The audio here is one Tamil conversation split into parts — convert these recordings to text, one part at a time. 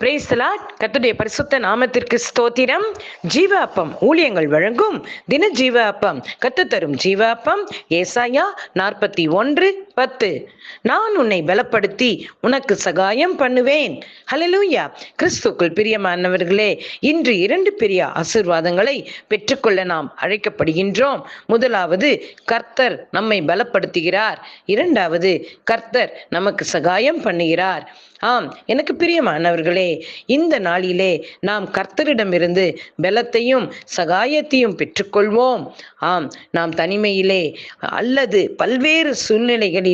பிரேசலா கத்துடைய பரிசுத்த நாமத்திற்கு ஸ்தோத்திரம். ஜீவ அப்பம் ஊழியங்கள் வழங்கும். தின ஜீவ அப்பம் கத்து தரும் ஜீவ அப்பம் ஏசாயா நாற்பத்தி ஒன்று பத்து. நான் உன்னை பலப்படுத்தி உனக்கு சகாயம் பண்ணுவேன். ஹலலூயா கிறிஸ்துக்குள் பிரியமானவர்களே இன்று இரண்டு பெரிய ஆசிர்வாதங்களை பெற்றுக்கொள்ள நாம் அழைக்கப்படுகின்றோம். முதலாவது கர்த்தர் நம்மை பலப்படுத்துகிறார். இரண்டாவது கர்த்தர் நமக்கு சகாயம் பண்ணுகிறார். ஆம் எனக்கு பிரியமானவர்களே இந்த நாளிலே நாம் கர்த்தரிடமிருந்து பலத்தையும் சகாயத்தையும் பெற்றுக்கொள்வோம். ஆம் நாம் தனிமையிலே அல்லது பல்வேறு சூழ்நிலைகளில்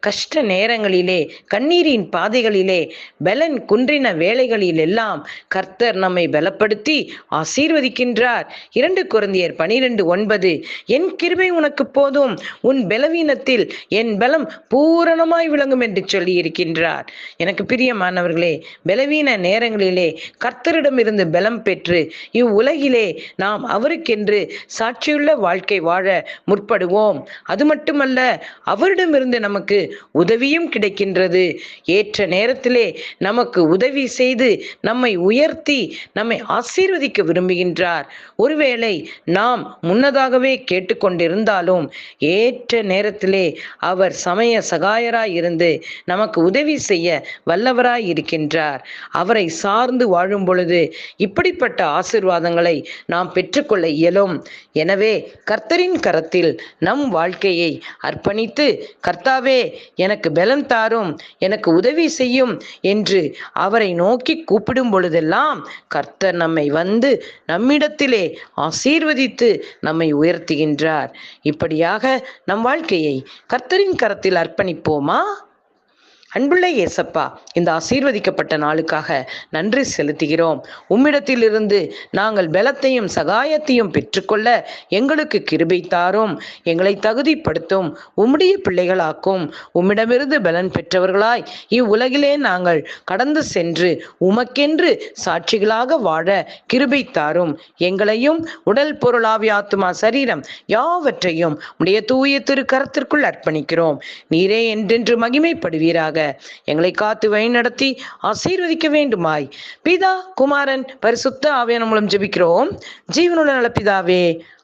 கஷ்ட நேரங்களிலே கண்ணீரின் பாதைகளிலே பலன் குன்றின வேலைகளில் எல்லாம் கர்த்தர் நம்மை பலப்படுத்தி ஆசீர்வதிக்கின்றார். இரண்டு குழந்தையர் பனிரெண்டு ஒன்பது என் கிருபை உனக்கு போதும் உன் பலவீனத்தில் என் பலம் பூரணமாய் விளங்கும் என்று சொல்லி இருக்கின்றார் எனக்கு பிரியமானவர்களே பலவீன நேரங்களிலே கர்த்தரிடமிருந்து பலம் பெற்று இவ்வுலகிலே நாம் அவருக்கென்று சாட்சியுள்ள வாழ்க்கை வாழ முற்படுவோம். அது மட்டுமல்ல அவரிடமிருந்து இருந்து நமக்கு உதவியும் கிடைக்கின்றது. ஏற்ற நேரத்திலே நமக்கு உதவி செய்து நம்மை உயர்த்தி நம்மை ஆசீர்வதிக்க விரும்புகின்றார். ஒருவேளை நாம் முன்னதாகவே கேட்டுக்கொண்டிருந்தாலும் ஏற்ற நேரத்திலே அவர் சமய சகாயராய் இருந்து நமக்கு உதவி செய்ய வல்லவராய் இருக்கின்றார். அவரை சார்ந்து வாழும் பொழுது இப்படிப்பட்ட ஆசிர்வாதங்களை நாம் பெற்றுக்கொள்ள இயலும். எனவே கர்த்தரின் கரத்தில் நம் வாழ்க்கையை அர்ப்பணித்து கர்த்தாவே எனக்கு பலம் தாரும் எனக்கு உதவி செய்யும் என்று அவரை நோக்கி கூப்பிடும் பொழுதெல்லாம் கர்த்தர் நம்மை வந்து நம்மிடத்திலே ஆசீர்வதித்து நம்மை உயர்த்துகின்றார். இப்படியாக நம் வாழ்க்கையை கர்த்தரின் கரத்தில் அர்ப்பணிப்போமா? அன்புள்ள இயேசப்பா இந்த ஆசீர்வதிக்கப்பட்ட நாளுக்காக நன்றி செலுத்துகிறோம். உம்மிடத்திலிருந்து நாங்கள் பலத்தையும் சகாயத்தையும் பெற்றுக்கொள்ள எங்களுக்கு கிருபை தாரும். எங்களை தகுதிப்படுத்தும் உம்முடைய பிள்ளைகளாக்கும். உம்மிடமிருந்து பலன் பெற்றவர்களாய் இவ்வுலகிலே நாங்கள் கடந்து சென்று உமக்கென்று சாட்சிகளாக வாழ கிருபை தாரும். எங்களையும் உடல் பொருளாவி ஆத்துமா சரீரம் யாவற்றையும் உடைய தூய திரு கரத்திற்குள் அர்ப்பணிக்கிறோம். நீரே என்றென்று மகிமைப்படுவீராக. எங்களை காத்து வழிநடத்தி ஆசீர்வதிக்க வேண்டுமாய். பிதா குமாரன் பரிசுத்த ஆவியான மூலம் ஜெபிக்கிறோம். ஜீவனுள்ள நலப்பிதாவே